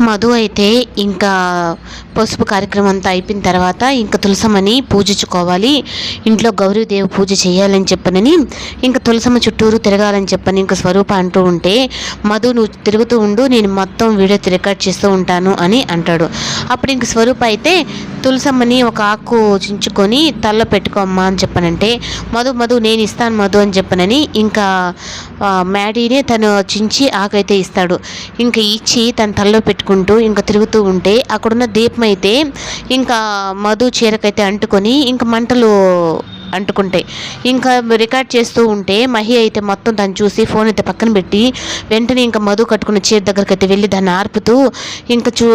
మధు అయితే ఇంకా పసుపు కార్యక్రమం అంతా అయిపోయిన తర్వాత ఇంకా తులసమ్మని పూజించుకోవాలి. ఇంట్లో గౌరీదేవి పూజ చేయాలని చెప్పనని ఇంకా తులసమ్మ చుట్టూరు తిరగాలని చెప్పని ఇంకా స్వరూప అంటూ ఉంటే మధు నువ్వు తిరుగుతూ ఉండు నేను మొత్తం వీడియో రికార్డ్ చేస్తూ ఉంటాను అని అంటాడు. అప్పుడు ఇంక స్వరూప అయితే తులసమ్మని ఒక ఆకు చించుకొని తల్లో పెట్టుకోమ్మా అని చెప్పనంటే మధు మధు నేను ఇస్తాను మధు అని చెప్పనని ఇంకా మ్యాడీనే తను చించి ఆకైతే ఇస్తాడు. ఇంకా ఇచ్చి తన తలలో పెట్టుకుంటూ ఇంకా తిరుగుతూ ఉంటే అక్కడున్న దీపం అయితే ఇంకా మధు చీరకైతే అంటుకొని ఇంకా మంటలు అంటుకుంటాయి ఇంకా రికార్డ్ చేస్తూ ఉంటే మహి అయితే మొత్తం దాన్ని చూసి ఫోన్ అయితే పక్కన పెట్టి వెంటనే ఇంకా మధు కట్టుకున్న చేతి దగ్గరికి అయితే వెళ్ళి దాన్ని ఆర్పుతూ ఇంకా చూ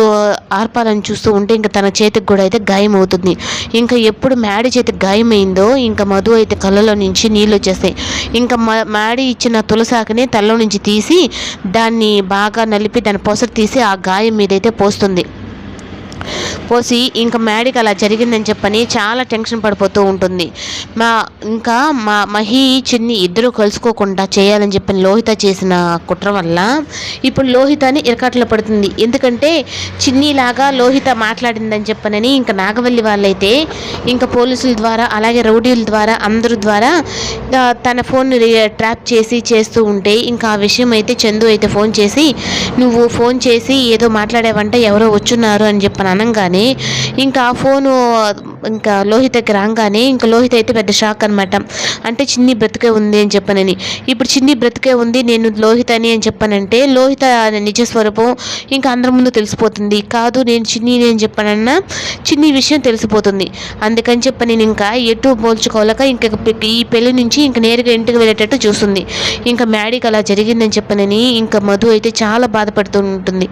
ఆర్పాలని చూస్తూ ఉంటే ఇంకా తన చేతికి కూడా అయితే గాయం అవుతుంది. ఇంకా ఎప్పుడు మ్యాడీ చేతికి గాయమైందో ఇంకా మధు అయితే కళ్ళలో నుంచి నీళ్ళు వచ్చేస్తాయి. ఇంకా మ మ్యాడీ ఇచ్చిన తులసాకుని తలలో నుంచి తీసి దాన్ని బాగా నలిపి దాని పొసరు తీసి ఆ గాయం మీదైతే పోస్తుంది. పోసి ఇంకా మేడికి అలా జరిగిందని చెప్పని చాలా టెన్షన్ పడిపోతూ ఉంటుంది. మా ఇంకా మా మహి చిన్ని ఇద్దరు కలుసుకోకుండా చేయాలని చెప్పని లోహిత చేసిన కుట్ర వల్ల ఇప్పుడు లోహితని ఇరకాట్లో పడుతుంది. ఎందుకంటే చిన్నీలాగా లోహిత మాట్లాడిందని చెప్పనని ఇంకా నాగవల్లి వాళ్ళైతే ఇంకా పోలీసుల ద్వారా అలాగే రౌడీల ద్వారా అందరి ద్వారా తన ఫోన్ ట్రాప్ చేసి చేస్తూ ఉంటే ఇంకా ఆ విషయం అయితే చందు అయితే ఫోన్ చేసి నువ్వు ఫోన్ చేసి ఏదో మాట్లాడావంటే ఎవరో వచ్చున్నారు అని చెప్పని రాగానే ఇంకా ఆ ఫోను ఇంకా లోహితకి రాగానే ఇంకా లోహిత అయితే పెద్ద షాక్ అనమాట అంటే చిన్ని బ్రతికే ఉంది అని చెప్పనని. ఇప్పుడు చిన్ని బ్రతికే ఉంది నేను లోహిత అని చెప్పానంటే లోహిత నిజ స్వరూపం ఇంకా అందరి ముందు తెలిసిపోతుంది. కాదు నేను చిన్ని అని చెప్పానన్నా చిన్ని విషయం తెలిసిపోతుంది. అందుకని చెప్పి నేను ఇంకా ఎటు పోల్చుకోలేక ఇంకా ఈ పెళ్ళి నుంచి ఇంకా నేరుగా ఇంటికి వెళ్ళేటట్టు చూస్తుంది. ఇంకా మ్యాడీకి అలా జరిగిందని చెప్పనని ఇంకా మధు అయితే చాలా బాధపడుతూ ఉంటుంది.